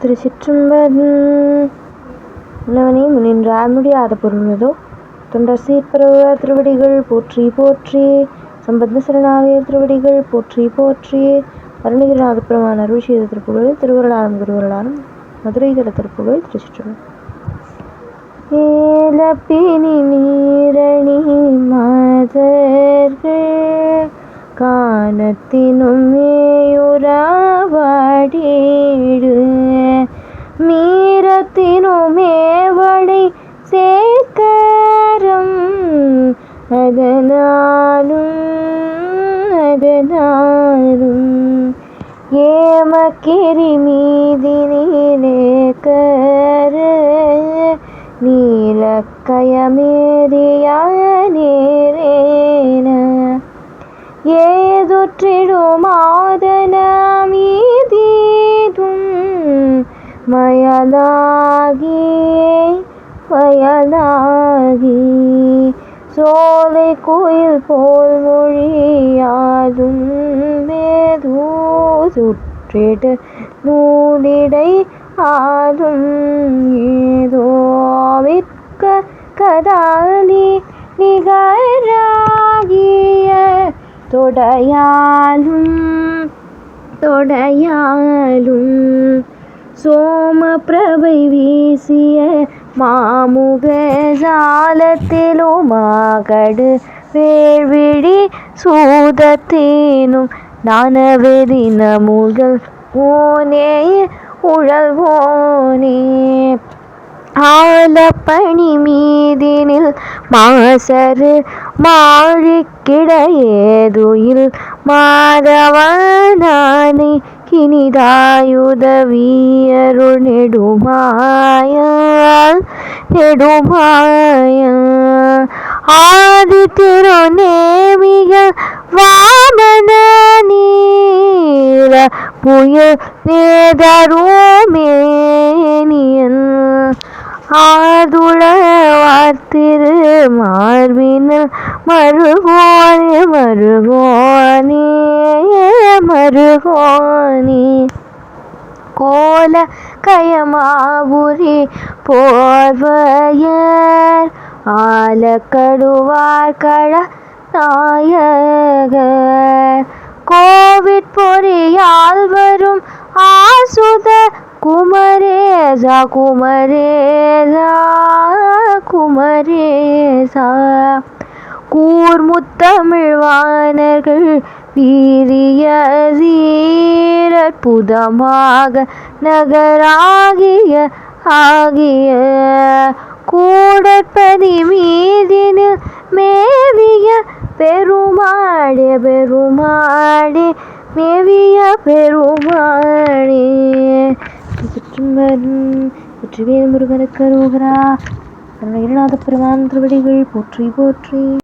திருச்சிற்றம்பலம் உணவனே முன்னின்றார் முடியாத பொருள்தோ தொண்டர் சீர்பரவ திருவடிகள் போற்றி போற்றி சம்பந்த சரணாலய திருவடிகள் போற்றி போற்றி. அருணகிரிநாத பெருமான் அருள் செய்த திருப்புகழ் திருவருளாரம் குருவருளாரம் மதுரை தல திருப்புகழ் திருச்சிற்றம்பலம் ஏலப்பினி நீரணி மாதர்கள் காணத்தினும் மேயுறாவாடீடு மீரத்தினும் சேக்கரம் அதனாலும் அதனாலும் ஏமக்கிரி மீதினிலே கர. நீலக்கயமேறியா நேரேன ஏதொற்றிடுமாதனமீதீதும் வயதாகி வயதாகி சோலை கோயில் போல் மொழியாதும் மேதூ சுற்றிட நூலிடை ஆதும் ஏதோ விற்க கதாலி நிகராகிய தொடையாலும் தொடையாலும். சோம பிரபை வீசிய மாமுக ஜாலத்திலுமாகடு வேள்விழி சூதத்தேனும் நானவெதின முகல் ஓனே உழல்வோனே. ஆலப்பணி மீதினில் மாசரு மாழிக்கிடையேதுயில் மாதவனானே ഇനിതായുധവീയരുൾ നെടുമായ നെടുമായ ആദിത്യരുനേമിക വാമനീര പുയ പുയൽ നേതരൂമേനിയൻ മാർവിന മറുപോലെ മാർവിന് மருகோனே கோல கயமாபுரி போர்வையர் ஆலக்கடுவார் கழ நாயகர் கோவிட் பொறியால் வரும் ஆசுத குமரேசா குமரேசா குமரேசா கூர்முத்தமிழ்வானர்கள் வீரிய சீரற்புதமாக நகராகிய ஆகிய கூடற்பதி மீதினில் மேவிய பெருமாளே பெருமாளே மேவிய பெருமாளே. திருச்சிற்றம்பலம் வெற்றிவேல் முருகனுக்கு அரோகரா. அருணகிரிநாத பெருமான் திருவடிகள் போற்றி போற்றி.